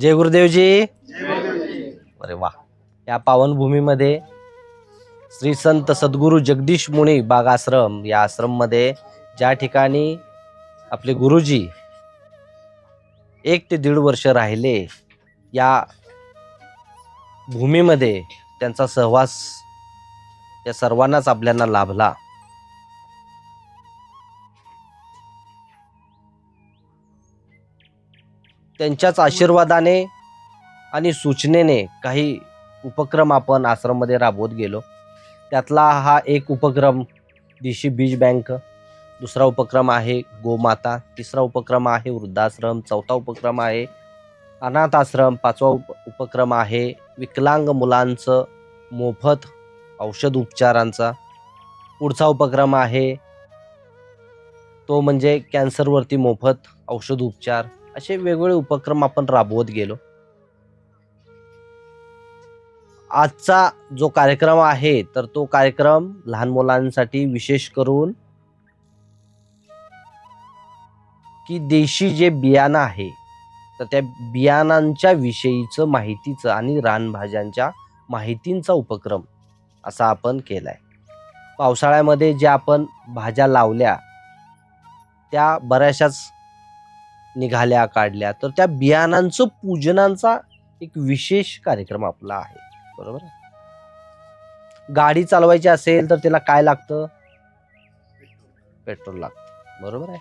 जय गुरुदेवजी. अरे वा. या पावनभूमीमध्ये श्री संत सद्गुरू जगदीश मुनी बाग आश्रम या आश्रममध्ये ज्या ठिकाणी आपले गुरुजी एक ते दीड वर्ष राहिले या भूमीमध्ये त्यांचा सहवास या सर्वांनाच आपल्याला लाभला. त्यांच्याच आशीर्वादाने आणि सूचनेने काही उपक्रम आपण आश्रममध्ये राबवत गेलो. त्यातला हा एक उपक्रम दिशी बीज बँक दुसरा उपक्रम आहे गोमाता तिसरा उपक्रम आहे वृद्धाश्रम चौथा उपक्रम आहे अनाथ आश्रम पाचवा उप उपक्रम आहे विकलांग मुलांचं मोफत औषध उपचारांचा. पुढचा उपक्रम आहे तो म्हणजे कॅन्सरवरती मोफत औषध उपचार. असे वेगवेगळे उपक्रम आपण राबवत गेलो. आजचा जो कार्यक्रम आहे तर तो कार्यक्रम लहान मुलांसाठी विशेष करून की देशी जे बियाणं आहे तर त्या बियाणांच्या विषयीचं माहितीचं आणि रानभाज्यांच्या माहितींचा उपक्रम असा आपण केलाय. पावसाळ्यामध्ये ज्या आपण भाज्या लावल्या त्या बऱ्याचशाच निघाल्या काढल्या. तर त्या बियाणांचं पूजनांचा एक विशेष कार्यक्रम आपला आहे. बरोबर आहे? गाडी चालवायची असेल तर त्याला काय लागतं? पेट्रोल लागतं. बरोबर आहे?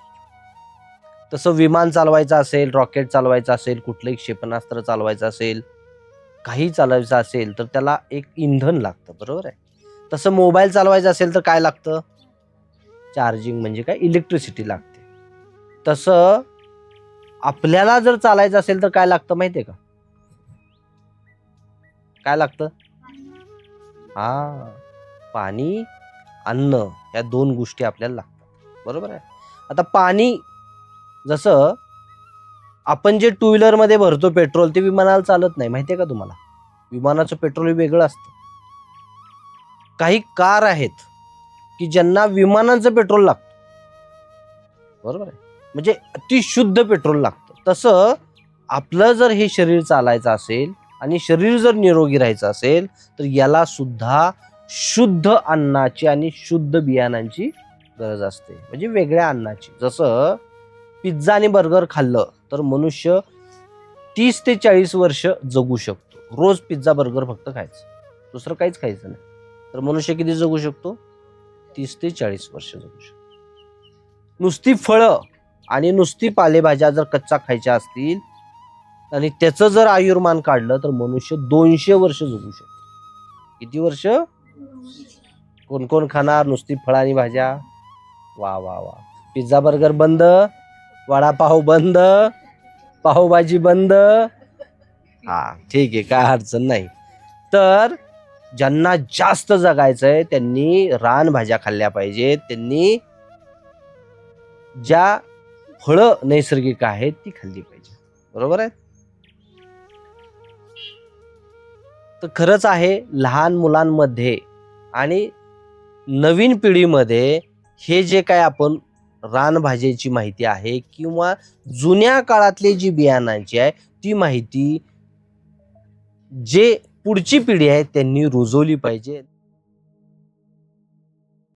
तसं विमान चालवायचं असेल रॉकेट चालवायचं असेल कुठलंही क्षेपणास्त्र चालवायचं असेल काही चालवायचं असेल तर त्याला एक इंधन लागतं. बरोबर आहे? तसं मोबाईल चालवायचं असेल तर काय लागतं? चार्जिंग म्हणजे काय? इलेक्ट्रिसिटी लागते. तसं आपल्याला जर चालायचं असेल तर काय लागतं माहितीये का? काय लागतं? हा पाणी अन्न या दोन गोष्टी आपल्याला लागतात. बरोबर आहे? आता पाणी जसं आपण जे टू व्हीलरमध्ये भरतो पेट्रोल ते विमानाला चालत नाही. माहितीये का तुम्हाला? विमानाचं पेट्रोल वेगळं असतं. काही कार आहेत की ज्यांना विमानाचं पेट्रोल लागतं. बरोबर आहे? म्हणजे अति शुद्ध पेट्रोल लागतं. तसं आपलं जर हे शरीर चालायचं असेल आणि शरीर जर निरोगी राहायचं असेल तर याला सुद्धा शुद्ध अन्नाची आणि शुद्ध बियाणांची गरज असते. म्हणजे वेगळ्या अन्नाची. जसं पिझ्झा आणि बर्गर खाल्लं तर मनुष्य तीस ते चाळीस वर्ष जगू शकतो. रोज पिझ्झा बर्गर फक्त खायचं. दुसरं काहीच खायचं नाही. तर मनुष्य किती जगू शकतो? तीस ते चाळीस वर्ष जगू शकतो. नुसती फळं आणि नुसती पालेभाज्या जर कच्चा खायच्या असतील आणि त्याचं जर आयुर्मान काढलं तर मनुष्य दोनशे वर्ष जगू शकतो. किती वर्ष? कोण कोण खाणार? नुसती फळं आणि भाज्या? वा वा वा. पिझ्झा बर्गर बंद वडापाव बंद पावभाजी बंद. हा ठीक आहे काय अडचण नाही. तर ज्यांना जास्त जगायचंय त्यांनी रानभाज्या खाल्ल्या पाहिजेत. त्यांनी ज्या फळं नैसर्गिक आहेत ती खाल्ली पाहिजे. बरोबर आहे? तर खरंच आहे लहान मुलांमध्ये आणि नवीन पिढीमध्ये हे जे काय आपण रानभाज्याची माहिती आहे किंवा जुन्या काळातली जी बियाणांची आहे ती माहिती जे पुढची पिढी आहे त्यांनी रुजवली पाहिजे.